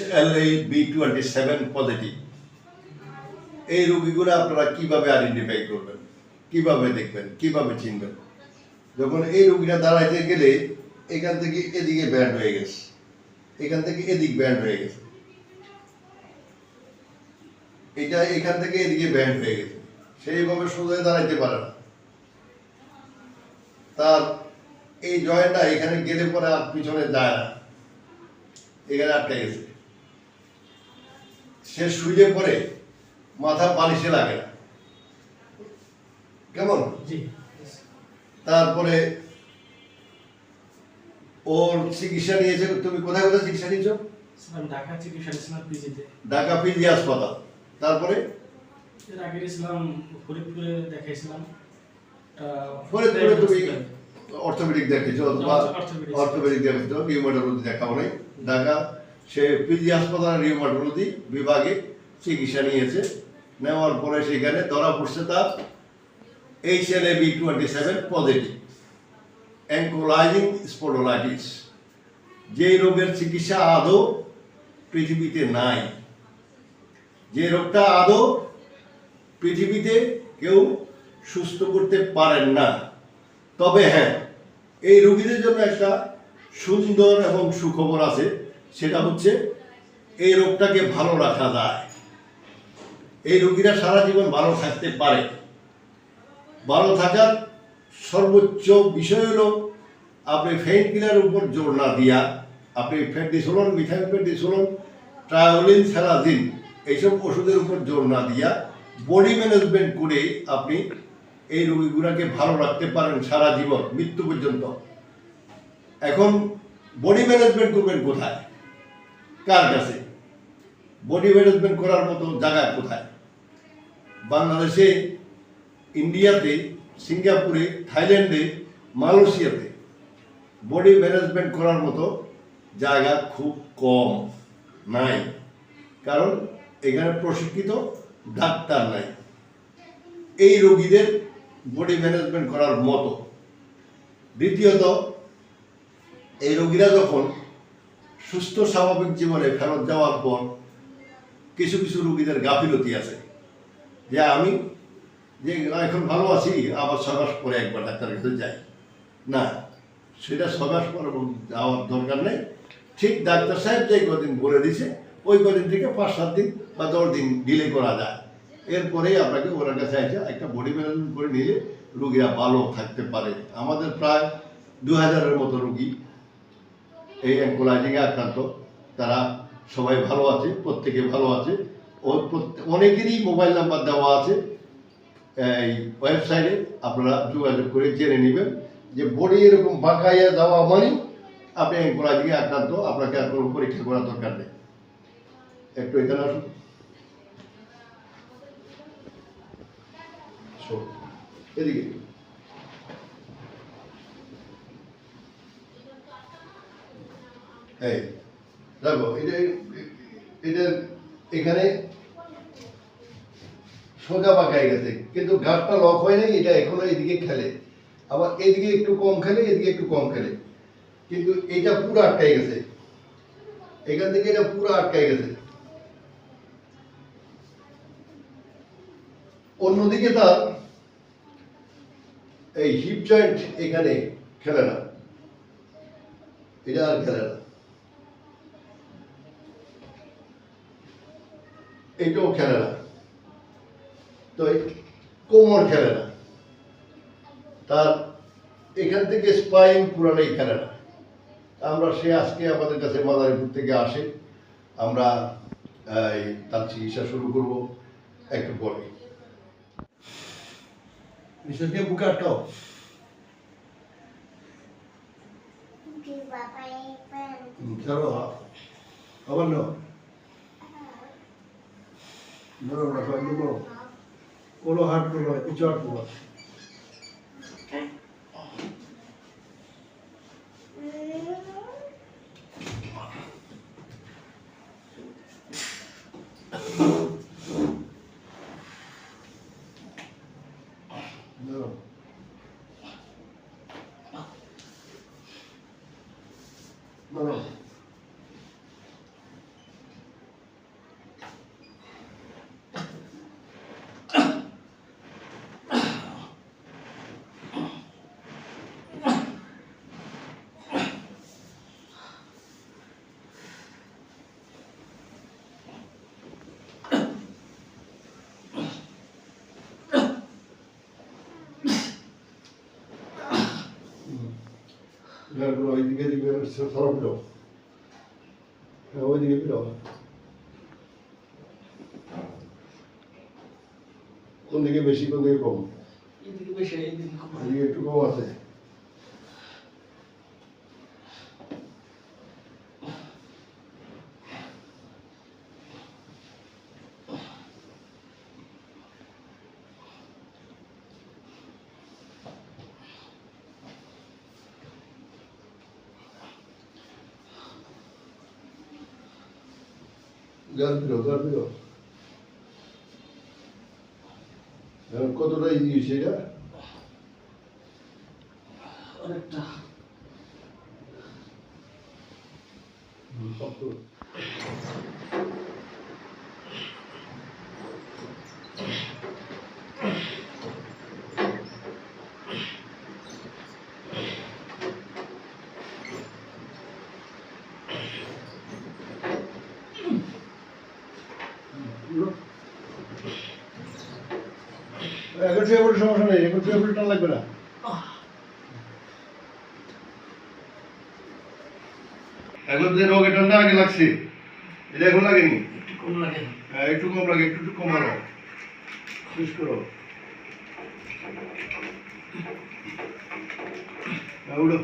LA B twenty seven positive এই রোগীগুলো আপনারা কীভাবে আইডেন্টিফাই করবেন? কীভাবে দেখবেন? কীভাবে চিনবেন? যখন এই রোগীরা দাঁড়াইতে গেলে এখান থেকে এদিকে ব্যান্ড হয়ে গেছে। এখান থেকে এদিক ব্যান্ড হয়ে গেছে। এটা এখান থেকে এদিকে ব্যান্ড হয়ে গেছে। সেইভাবে সোজা দাঁড়াইতে পারে না। তার এই জয়েন্টটা এখানে গেলে পরে আর পিছনে যায় না। এখানে আটকে গেছে। সে শুয়ে পরে মাথা বালিশে লাগে না। কেমন? তারপরে ওর চিকিৎসা নিয়েছে তুমি কোথায় কোথায় চিকিৎসা নিয়েছো? ঢাকা চিকিৎসা ছিলাম পিজিতে। ঢাকা পিজি হাসপাতাল। তারপরে? এর আগে গেছিলাম ফরিদপুরে দেখাইছিলাম। আহ, ফরিদপুরে তুমি hospital। অর্থোপেডিক দেখেছ অথবা অর্থোপেডিক। অর্থোপেডিক দেখেছ রিউমাটোলজি দেখাও নাই। ঢাকা সে পিজি হাসপাতালের রিউমাটোলজি বিভাগে চিকিৎসা নিয়েছে। নেওয়ার পরে সেখানে ধরা পড়ছে তার H L B twenty seven positive ankylosing spondylitis যে রোগের চিকিৎসা আদৌ পৃথিবীতে নাই। যে রোগটা আদৌ পৃথিবীতে কেউ সুস্থ করতে পারেন না। তবে হ্যাঁ এই রোগীদের জন্য একটা সুন্দর এবং সুখবর আছে। সেটা হচ্ছে এই রোগটাকে ভালো রাখা যায়। এই রোগীরা সারা জীবন ভালো থাকতে পারে। ভালো থাকার সর্বোচ্চ বিষয় হলো আপনি ফেইন কিলার উপর জোর না দিয়া আপনি ফেন্ডিসোলন মিথাইল ফেন্ডিসোলন ট্রায়োলিন সেলাজিন এইসব ওষুধের উপর জোর না দিয়া বডি ম্যানেজমেন্ট করে আপনি এই রোগীগুলাকে ভালো রাখতে পারেন সারা জীবন, মৃত্যু পর্যন্ত। এখন বডি ম্যানেজমেন্ট করবেন কোথায়? কার কাছে? বডি ম্যানেজমেন্ট করার মতো জায়গা কোথায়? বাংলাদেশে, ইন্ডিয়াতে, সিঙ্গাপুরে, থাইল্যান্ডে, মালয়েশিয়াতে বডি ম্যানেজমেন্ট করার মতো জায়গা খুব কম নাই। কারণ এখানে প্রশিক্ষিত ডাক্তার নাই। এই রোগীদের বডি ম্যানেজমেন্ট করার মতো। দ্বিতীয়ত, এই রোগীরা যখন সুস্থ স্বাভাবিক জীবনে ফেরত যাওয়ার পর কিছু কিছু রুগীদের গাফিলতি আছে। যে আমি যে এখন ভালো আছি, আবার মাস পরে একবার ডাক্তারের কাছে যাই। না, সেটা মাস পরে যাওয়ার দরকার নেই। ঠিক ডাক্তার সাহেব যে কদিন বলে দিছে ওই কদিন থেকে পাঁচ সাত দিন বা দশ দিন ডিলে করা যায়। এরপরেই আপনাকে ওনার কাছে এসে একটা বডি ম্যানেজমেন্ট করে নিলে রুগীরা ভালো থাকতে পারে। আমাদের প্রায় দু হাজারের মতো রুগী এই অ্যাঙ্কোলাইজিংয়ে আক্রান্ত। তারা সবাই ভালো আছে প্রত্যেকে ভালো আছে। ও প্রত্যে- অনেকেরই মোবাইল নাম্বার দেওয়া আছে। এই ওয়েবসাইটে আপনারা যোগাযোগ করে জেনে নেবেন যে বডি এরকম বাঁকাইয়া যাওয়া মানে আপনি অ্যাঙ্কোলাইজিংয়ে আক্রান্ত আপনাকে আর কোনো পরীক্ষা করার দরকার নেই। একটু এখানে আসুন। এদিকে। এই, দেখো এটা এটা এখানে সোজা পাকায় গেছে, কিন্তু ঘাটটা লক হয় নাই, এটা এখনও এদিকে খেলে। আবার এদিকে একটু কম খেলে, এদিকে একটু কম খেলে। কিন্তু এটা পুরো আটকাই গেছে। এখান থেকে এটা পুরো আটকাই গেছে। অন্যদিকে তার এই হিপ জয়েন্ট এখানে খেলে না। এটা আর খেলে না। এটাও খেলে না। তো এই কোমর খেলে না। তার এখান থেকে স্পাইন পুরাটাই খেলে না। আমরা সে আজকে আমাদের কাছে মাদারীপুর থেকে আসে। আমরা তার চিকিৎসা শুরু করব একটু পরে। নিশ্চয় দিয়ে বুকে আটকাও। ছাড়ো আবার নাও। নরম রাখো একদম নরম কোনো হাত করো না কিছু হাত করো না। গানগুলো ওইদিকে দিকে সরব দাও হ্যাঁ ওইদিকে দাও কোন দিকে বেশি কোন দিকে কম এদিকে বেশি এদিকে কম এদিকে একটু কম আছে কতটা ইজি হয়েছে এটা অনেকটা এখন শুয়ে পড়ে সমস্যা নেই এখন শুয়ে পড়ে টান লাগবে না। এখন যে রোগ এটা না আগে লাগছে। এটা এখন লাগেনি? একটু কম লাগে। হ্যাঁ, একটু কম লাগে একটু একটু কমানো শেষ করো। হ্যাঁ, উঠো।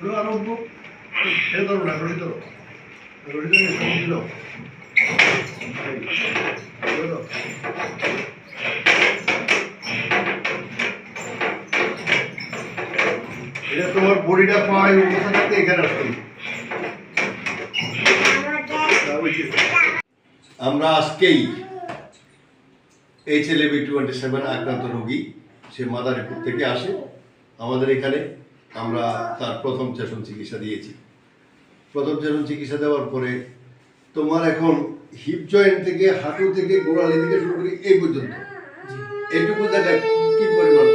উঠো আরও উঠবো এ ধরো না রশি ধরো। এই, ধরো। এটা তোমার বডিটা থাকতে এখানে আসতে আমরা আজকেই H L B twenty seven আক্রান্ত রোগী, সে মাদারীপুর থেকে আসে। আমাদের এখানে আমরা তার প্রথম সেশন চিকিৎসা দিয়েছি। প্রথম সেশন চিকিৎসা দেওয়ার পরে তোমার এখন হিপ জয়েন্ট থেকে হাঁটু থেকে গোড়ালি থেকে শুরু করে এই পর্যন্ত। এইটুকু জায়গায় কি পরিমাণ।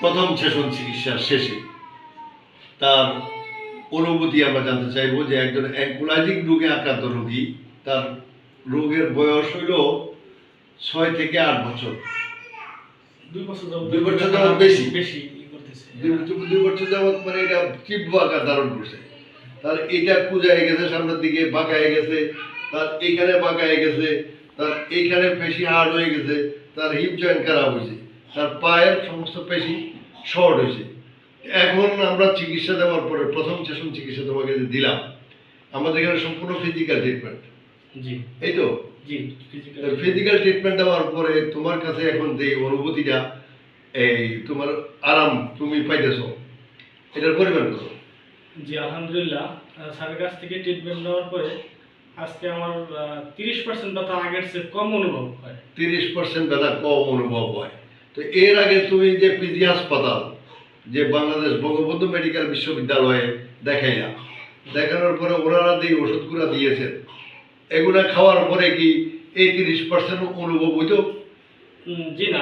প্রথম সেশন চিকিৎসা শেষে তার অনুভূতি আমরা জানতে চাইব যে একজন অ্যাঙ্কুলাইজিক রোগে আক্রান্ত রোগী তার রোগের বয়স হইল ছয় থেকে আট বছর। দুই বছর দুই বছর বেশি। বেশি। দুই বছর যাবৎ মানে এটা তীব্র আকার ধারণ করছে। তার এটা কুজায় গেছে সামনের দিকে বাঁকায় গেছে তার এইখানে বাঁকায় গেছে তার এইখানে পেশি হার্ড হয়ে গেছে তার হিপ জয়েন্ট খারাপ হয়েছে তার পায়ের সমস্ত পেশি শর্ট হয়েছে। এখন আমরা চিকিৎসা দেওয়ার পরে প্রথম সেশন চিকিৎসা তোমাকে যে দিলাম আমাদের এখানে সম্পূর্ণ ফিজিক্যাল ট্রিটমেন্ট জি। এই তো? জি ফিজিক্যাল ফিজিক্যাল ট্রিটমেন্ট দেওয়ার পরে তোমার কাছে এখন যে অনুভূতিটা এই তোমার আরাম তুমি পাইতেছো এটার পরিমাণ কত? জি, আলহামদুলিল্লাহ। স্যারের কাছ থেকে ট্রিটমেন্ট নেওয়ার পরে আজকে আমার তিরিশ পার্সেন্ট ব্যথা আগের চেয়ে কম অনুভব হয়। তিরিশ পার্সেন্ট ব্যথা কম অনুভব হয়। তো এর আগে তুমি যে পিজি হাসপাতাল, যে বাংলাদেশ বঙ্গবন্ধু মেডিকেল বিশ্ববিদ্যালয়ে দেখাইলা, দেখানোর পরে ওনারা যে ওষুধগুলো দিয়েছেন, এগুলা খাওয়ার পরে কি এই তিরিশ পার্সেন্ট অনুভব হইতো? জি না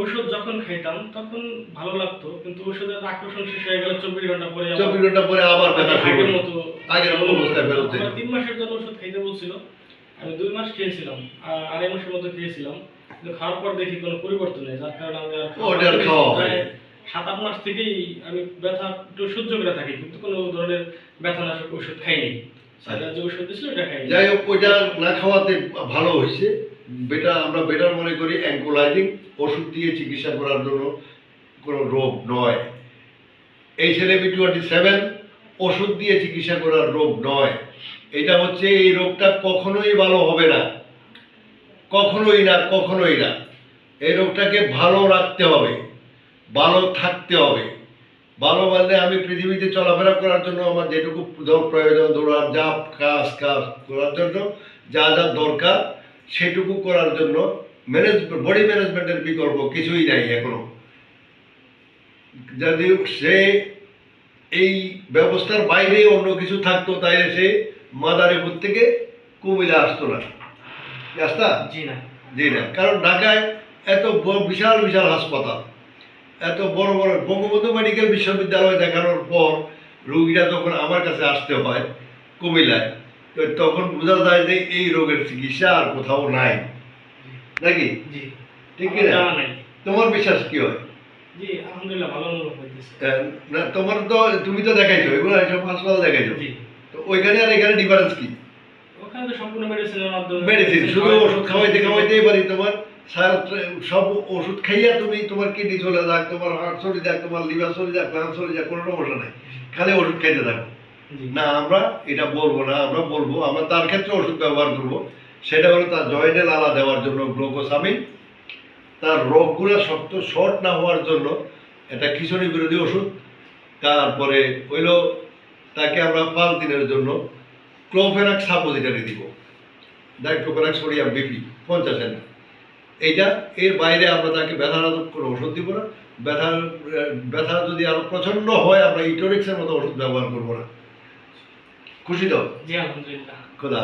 ওষুধ যখন খাইতাম তখন ভালো লাগতো কিন্তু ওষুধের আকর্ষণ শেষ হয়ে গেলে চব্বিশ ঘণ্টা পরে চব্বিশ ঘণ্টা পরে আবার ব্যথা আগের মতো আগের মতো অবস্থায় যায়। তিন মাসের জন্য ওষুধ খাইতে বলছিল আমি দুই মাস খেয়েছিলাম আর আড়াই মাসের মতো খেয়েছিলাম কিন্তু খাওয়ার পর দেখি কোনো পরিবর্তন নেই যার কারণে আমি আর খাওয়া। সাত আট মাস থেকেই আমি ব্যথা একটু সহ্য করে থাকি কিন্তু কোনো ধরনের ব্যথানাশক ওষুধ খাইনি। যে ওষুধ দিয়েছিল ওটা খাইনি। যাই হোক ওইটা না খাওয়াতে ভালো হয়েছে। বেটার আমরা বেটার মনে করি অ্যাঙ্কোলাইজিং ওষুধ দিয়ে চিকিৎসা করার জন্য কোনো রোগ নয়। এই ছেলে বি টোয়েন্টি সেভেন ওষুধ দিয়ে চিকিৎসা করার রোগ নয়। এটা হচ্ছে এই রোগটা কখনোই ভালো হবে না। কখনোই না কখনোই না। এই রোগটাকে ভালো রাখতে হবে, ভালো থাকতে হবে। ভালো বলতে আমি পৃথিবীতে চলাফেরা করার জন্য আমার যেটুকু প্রয়োজন দৌড়ার জাপ কাজ কাজ করার জন্য যা যা দরকার সেটুকু করার জন্য ম্যানেজ বডি ম্যানেজমেন্টের বিকল্প কিছুই নাই এখনও। যদি সে এই ব্যবস্থার বাইরে অন্য কিছু থাকতো তাইলে সে মাদারীপুর থেকে কুমিল্লা আসতো না। আসতা জি না। জি না। কারণ ঢাকায় এত বিশাল বিশাল হাসপাতাল। এত বড় বড় বঙ্গবন্ধু মেডিকেল বিশ্ববিদ্যালয় দেখানোর পর রুগীরা যখন আমার কাছে আসতে হয় কুমিল্লায়। তো তখন বোঝা যায় যে এই রোগের চিকিৎসা আর কোথাও নাই। নাকি? ঠিক না? তোমার বিশ্বাস কি হয়? জি আলহামদুলিল্লাহ ভালো অনুভব হইতেছে। আহ, না তোমার তো তুমি তো দেখাইছো এগুলো সব হাসপাতাল দেখাইছো। তো ওইখানে আর এখানে ডিফারেন্স কি? ওখানে তো সম্পূর্ণ মেডিসিনের মাধ্যমে মেডিসিন শুধু ওষুধ খাওয়াইতে খাওয়াইতেই পারি তোমার। সব ওষুধ খাইয়া তুমি তোমার কিডনি চলে যাক তোমার হার্ট চলে যাক তোমার লিভার চলে যাক লাং চলে যাক কোনো সমস্যা নাই। খালি ওষুধ খাইতে থাকো। না, আমরা এটা বলব না, আমরা বলব, আমরা তার ক্ষেত্রে ওষুধ ব্যবহার করব। সেটা হলো তার জয়েন্টে লালা দেওয়ার জন্য গ্লুকোসামিন। তার রোগগুলো শক্ত, শর্ট না হওয়ার জন্য এটা খিচুড়ি বিরোধী ওষুধ। তারপরে হইল তাকে আমরা পাঁচ দিনের জন্য ক্লোফেনাক সাপোজিটারি দিব। ডাইক্লোফেনাক সোডিয়াম বিপি, পঞ্চাশ এম এইটা এর বাইরে আমরা তাকে ব্যথানাশক কোনো ওষুধ দিব না। ব্যথা ব্যথা যদি আরও প্রচণ্ড হয়, আমরা ইটোরিক্সের মতো ওষুধ ব্যবহার করব না। খুশি তো জি আলহামদুলিল্লাহ খোদা।